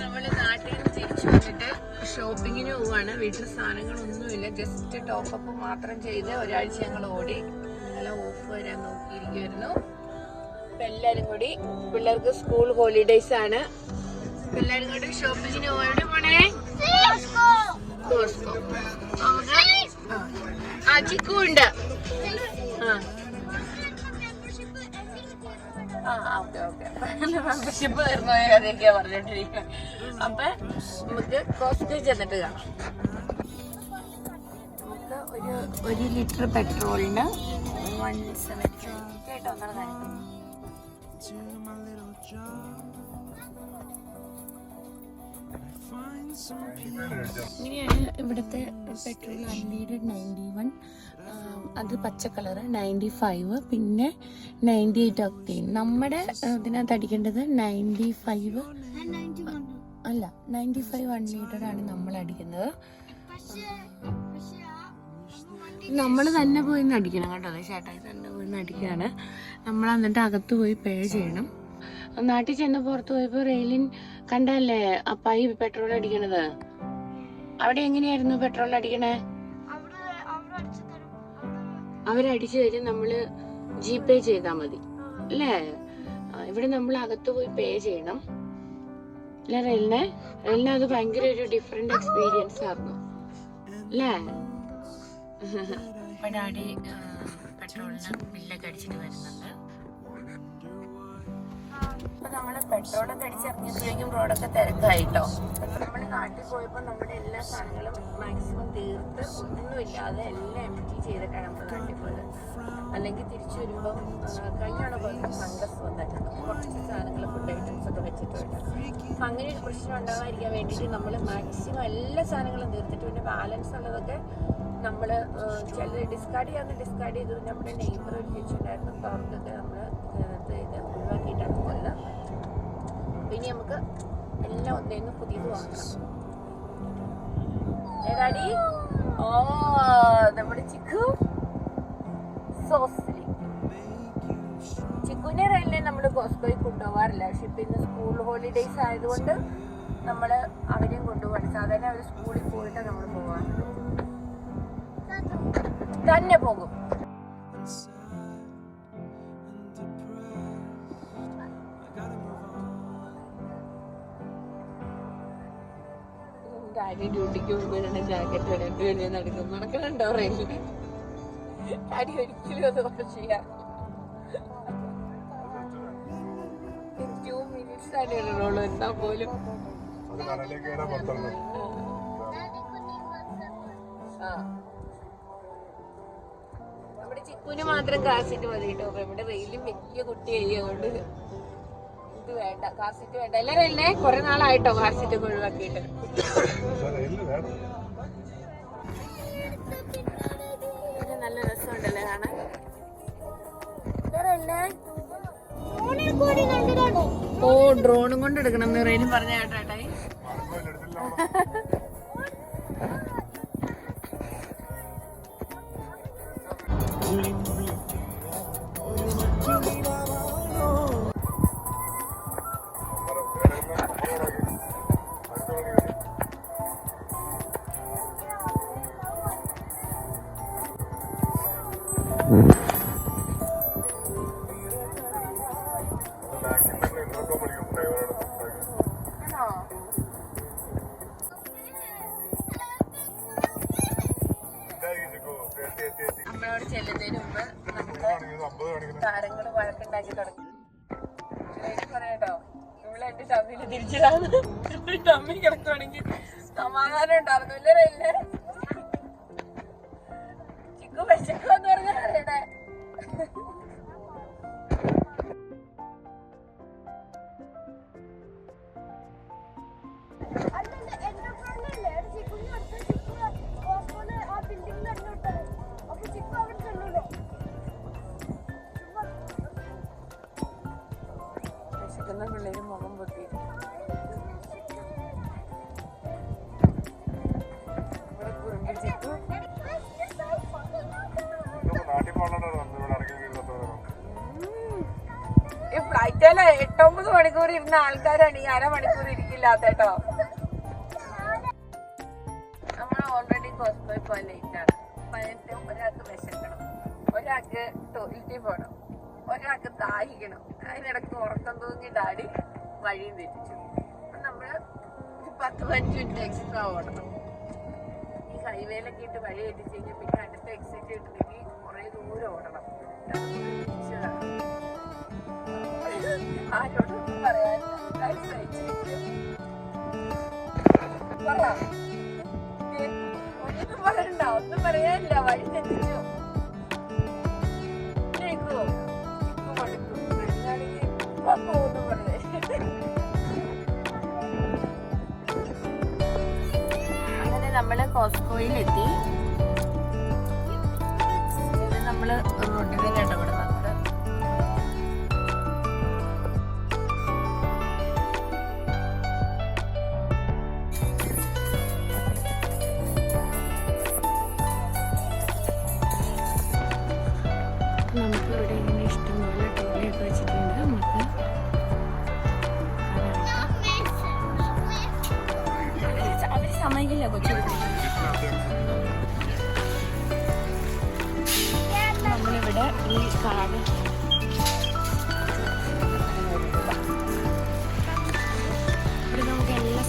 നമ്മൾ നാട്ടിൽ നിന്ന് തിരിച്ചു വന്നിട്ട് ഷോപ്പിങ്ങിന് പോവാണ്. വീട്ടിൽ സാധനങ്ങളൊന്നുമില്ല. ജസ്റ്റ് ടോപ്പപ്പ് മാത്രം ചെയ്ത് ഒരാഴ്ച ഞങ്ങൾ ഓടി. നല്ല ഓഫ് വരാൻ നോക്കിയിരിക്കുമായിരുന്നു ഇപ്പൊ എല്ലാരും കൂടി പിള്ളേർക്ക് സ്കൂൾ ഹോളിഡേയ്സ് ആണ്. എല്ലാരും കൂടി ഷോപ്പിങ്ങിന് പോവാണ് പോണേ കോസ്കോ നമുക്ക് ആ ചിക്കു ഉണ്ട്. ആ ഓക്കെ കഥയൊക്കെയാ പറഞ്ഞോണ്ടിരിക്കുന്നത് അപ്പൊ നമുക്ക് കോസ്റ്റ് ചെന്നിട്ട് കാണാം. നമുക്ക് ഒരു ഒരു ലിറ്റർ പെട്രോളിന് വൺ സെവന്റി കേട്ടോ ഒന്നാണ് ഇവിടുത്തെ പെട്രോൾ അൺലീഡഡ് നയന്റി വൺ അത് പച്ച കളറ് നയന്റി ഫൈവ് പിന്നെ നയന്റി എയ്റ്റ് ഒക്ടീൻ നമ്മുടെ ഇതിനകത്ത് അടിക്കേണ്ടത് നയന്റി ഫൈവ് അല്ല നയന്റി ഫൈവ് അൺലീഡഡ് ആണ് നമ്മൾ അടിക്കുന്നത്. നമ്മൾ തന്നെ പോയി അടിക്കണം കേട്ടോ. ചേട്ടായി തന്നെ പോയി അടിക്കുകയാണ്. നമ്മൾ എന്നിട്ട് അകത്ത് പോയി പേ ചെയ്യണം. നാട്ടിൽ ചെന്ന് പുറത്ത് പോയപ്പോ റെയിലിൻ കണ്ടല്ലേ അപ്പായി പെട്രോൾ അടിക്കണത്? അവിടെ എങ്ങനെയായിരുന്നു പെട്രോൾ അടിക്കണേ? അവരടിച്ചു തരും. നമ്മൾ ജി പേ ചെയ്താ മതി. അല്ലേ? ഇവിടെ നമ്മൾ അകത്ത് പോയി പേ ചെയ്യണം. അല്ലേ റെയിലിനെ? റെയിലിന് അത് ഭയങ്കര ഒരു ഡിഫറെന്റ് എക്സ്പീരിയൻസ് ആയിരുന്നു. അല്ലേ? ഡാഡി പെട്രോളിന് ബില്ലൊക്കെ അടിച്ചിട്ട് വരുന്നുണ്ട്. ഇപ്പൊ നമ്മൾ പെട്രോളൊക്കെ അടിച്ചിറങ്ങിയപ്പോഴേക്കും റോഡൊക്കെ തിരക്കായിട്ടോ. നമ്മൾ നാട്ടിൽ പോയപ്പോ നമ്മുടെ എല്ലാ സാധനങ്ങളും മാക്സിമം തീർത്ത് ഒന്നുമില്ലാതെ എല്ലാം എം ടി ചെയ്തിട്ടാണ് നമ്മൾ നാട്ടിൽ പോയത് അല്ലെങ്കിൽ തിരിച്ചു വരുമ്പോൾ കഴിഞ്ഞാണ് പോയപ്പോൾ ഫംഗസ് വന്നിട്ടുണ്ട്. കുറച്ച് സാധനങ്ങൾ ഫുഡ് ഐറ്റംസ് ഒക്കെ വെച്ചിട്ടുണ്ട്. അപ്പൊ അങ്ങനെ ഒരു പ്രശ്നം ഉണ്ടാകാതിരിക്കാൻ വേണ്ടിയിട്ട് നമ്മൾ മാക്സിമം എല്ലാ സാധനങ്ങളും തീർത്തിട്ട് പിന്നെ ബാലൻസ് ഉള്ളതൊക്കെ നമ്മൾ ചില ഡിസ്കാർഡ് ചെയ്യാന്ന് ഡിസ്കാർഡ് ചെയ്തു നമ്മുടെ നെയ്ബർ ഒരു ചേച്ചിണ്ടായിരുന്നു അപ്പോൾ അവർക്കൊക്കെ നമ്മൾ ഇത് ഇത് ഒഴിവാക്കിയിട്ടാണ് പോയത് അപ്പൊ ഇനി നമുക്ക് എല്ലാം ഒന്നേന്ന് പുതിയത് വാങ്ങാം ഏതാടി ഓ നമ്മുടെ ചിക്കു. സോസിലി ചിക്കുവിനെ റെയിലിനെ നമ്മൾ കോസ്കോയിൽ കൊണ്ടുപോകാറില്ല. പക്ഷെ ഇപ്പൊ ഇന്ന് സ്കൂൾ ഹോളിഡേയ്സ് ആയതുകൊണ്ട് നമ്മൾ അവരെയും കൊണ്ടുപോകാൻ സാധാരണ അവർ സ്കൂളിൽ പോയിട്ട് നമ്മൾ പോകാറുണ്ട് തന്നെ പോകും. ഡാഡി ഡ്യൂട്ടിക്ക് പോകുമ്പോഴാണ് ജാക്കറ്റ് ഇടേണ്ടി വേണ്ടി നടക്കും. നടക്കണുണ്ടോ റെയിലിന് ഡാഡി ഒരിക്കലും അത് വാഷ് ചെയ്യാം ടു മിനിറ്റ്സ് ആണ് ഇടണുള്ളൂ എന്നാ പോലും. അത് കടലിലേക്ക് കയറാൻ പുറത്തിറങ്ങും ആ. നമ്മുടെ ചിക്കുന് മാത്രം കാസിറ്റ് മതി കേട്ടോ ഇവിടെ റെയിലും വലിയ കുട്ടിയായി അതുകൊണ്ട് ഇത് വേണ്ട കാസിറ്റ് വേണ്ട. എല്ലാരും റെയിലിനെ കുറെ നാളായിട്ടോ കാസിറ്റ് ഒക്കെ ഒഴിവാക്കിയിട്ട്. നല്ല രസമുണ്ടല്ലേ കാണാൻ? ഓ ഡ്രോണും കൊണ്ട് എടുക്കണം എന്ന് പറഞ്ഞ കേട്ടായി നമ്മളോട് ചെല്ലുന്നതിന് മുമ്പ് താരങ്ങൾ വഴക്കുണ്ടാക്കി തുടങ്ങി. പറയാട്ടോ ഇവിടെ എന്റെ ടമ്മിന് തിരിച്ചിടാന്ന് ടമ്മി കിടക്കുവാണെങ്കിൽ സമാധാനം ഉണ്ടായിരുന്നു ഇല്ലേ. ചിക്കു വിശക്കുമെന്ന് വിശക്കുന്ന പിള്ളേര് മുഖം പൊത്തി ഇവിടെ കുറുമ്പി ഫ്ലൈറ്റിൽ എട്ടൊമ്പത് മണിക്കൂർ ഇരുന്ന ആൾക്കാരാണ്. ഈ അരമണിക്കൂർ ഇരിക്കില്ല ഇല്ലാത്ത കേട്ടോ. നമ്മൾ ഓൾറെഡി പോകാൻ ലേറ്റ് ആണ്. പതിനെട്ട് ഒരാൾക്ക് വിശക്കണം. ഒരാൾക്ക് ടോയ്ലറ്റിൽ പോകണം ഒരാൾക്ക് ദാഹിക്കണം. അതിനിടയ്ക്ക് ഉറക്കം തൂങ്ങി ഡാഡി വഴിയും തെറ്റിച്ചു. ഒരു പത്ത് പതിനഞ്ച് മിനിറ്റ് എക്സ്ട്രാ ഓടണം. ഈ ഹൈവേയിലൊക്കെ ഇട്ട് വഴി തെറ്റിച്ച് കഴിഞ്ഞാൽ പിന്നെ അടുത്ത എക്സിറ്റ് കിട്ടണമെങ്കിൽ കുറെ ദൂരം ഓടണം. ആരോടും പറയാൻ ഒന്നും പറയാനില്ല. വഴി തെറ്റിച്ചു കോസ്കോയിൽ കോസ്കോയിലെത്തി.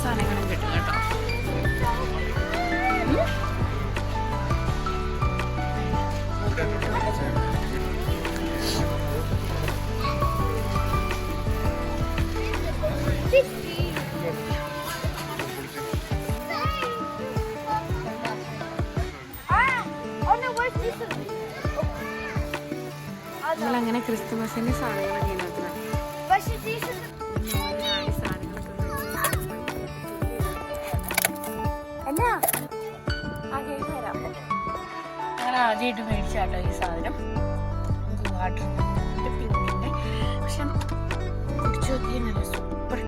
സാധനങ്ങളും കിട്ടും കേട്ടോ. നമ്മളങ്ങനെ ക്രിസ്തുമസിന്റെ സാധനങ്ങളൊക്കെ ഇതിനകത്ത് ആദ്യമായിട്ട് മേടിച്ചാട്ടോ ഈ സാധനം. വാട്ടർ പിങ്കിന്റെ പക്ഷെ കുടിച്ചു നോക്കിയാൽ നല്ല സൂപ്പർ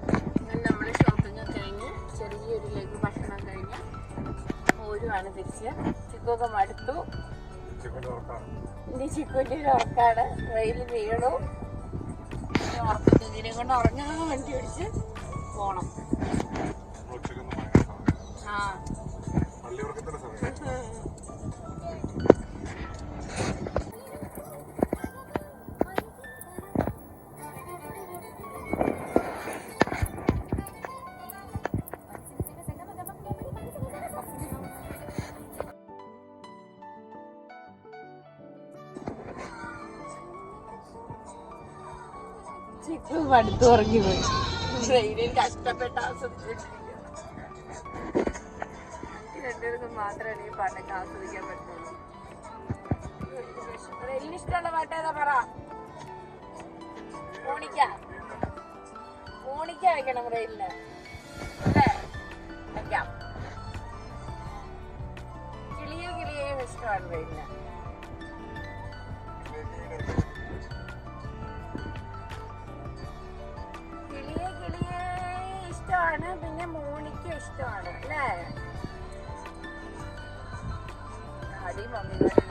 നമ്മൾ ഷോപ്പിംഗ് കഴിഞ്ഞ് ചെറിയൊരു ലഘു ഭക്ഷണം കഴിഞ്ഞ് പോരുവാണ് തിരിച്ച്. ചിക്കൊക്കെ മടുത്തു. ചിക്കന്റെ ഇനി ചിക്കുവിന്റെ ഒരു ഉറക്കാണ്. വെയിൽ വീണു. ഉറക്കം ഇതിനെ കൊണ്ട് ഉറങ്ങാൻ വണ്ടി പിടിച്ച് പോണം. ആ. പള്ളി ഉറക്കത്തിന്റെ സമയം. മടുത്ത് ഉറങ്ങി പോയി ട്രെയിനിൽ കഷ്ടപ്പെട്ട രണ്ടുപേർക്കും മാത്രമേ ഈ പാട്ടൊക്കെ ആസ്വദിക്കാൻ പറ്റുള്ളൂ. റെയിലിന് ഇഷ്ടമുള്ള പാട്ട് ഏതാ പറ? മോണിക്ക. മോണിക്ക വെക്കണം റെയിലിന് അല്ലേ? വെക്കാം. കിളിയെ കിളിയെയും ഇഷ്ടമാണ് റെയിലിന് ഇഷ്ടമാണ് അല്ലേ അടി മമ്മി